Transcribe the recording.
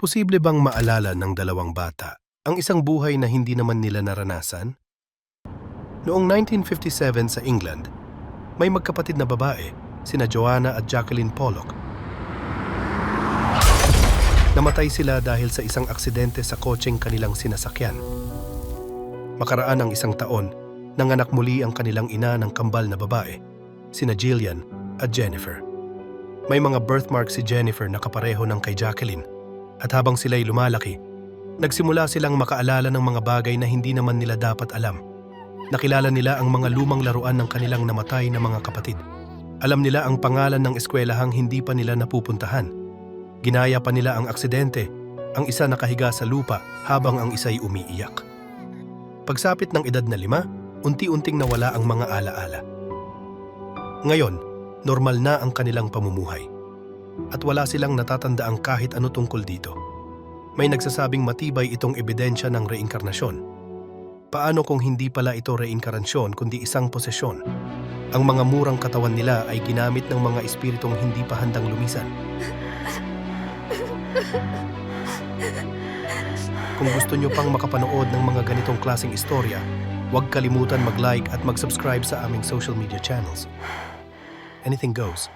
Posible bang maalala ng dalawang bata ang isang buhay na hindi naman nila naranasan? Noong 1957 sa England, may magkapatid na babae, sina Joanna at Jacqueline Pollock. Namatay sila dahil sa isang aksidente sa kotseng kanilang sinasakyan. Makaraan ang isang taon, nanganak muli ang kanilang ina ng kambal na babae, sina Jillian at Jennifer. May mga birthmark si Jennifer na kapareho ng kay Jacqueline at habang sila'y lumalaki, nagsimula silang makaalala ng mga bagay na hindi naman nila dapat alam. Nakilala nila ang mga lumang laruan ng kanilang namatay na mga kapatid. Alam nila ang pangalan ng eskwelahang hindi pa nila napupuntahan. Ginaya pa nila ang aksidente, ang isa nakahiga sa lupa habang ang isa'y umiiyak. Pagsapit ng edad na lima, unti-unting nawala ang mga alaala. Ngayon, normal na ang kanilang pamumuhay. At wala silang natatandaang kahit ano tungkol dito. May nagsasabing matibay itong ebidensya ng reinkarnasyon. Paano kung hindi pala ito reinkarnasyon kundi isang posesyon? Ang mga murang katawan nila ay ginamit ng mga espiritong hindi pa handang lumisan. Kung gusto nyo pang makapanood ng mga ganitong klaseng istorya, huwag kalimutan mag-like at mag-subscribe sa aming social media channels. Anything goes.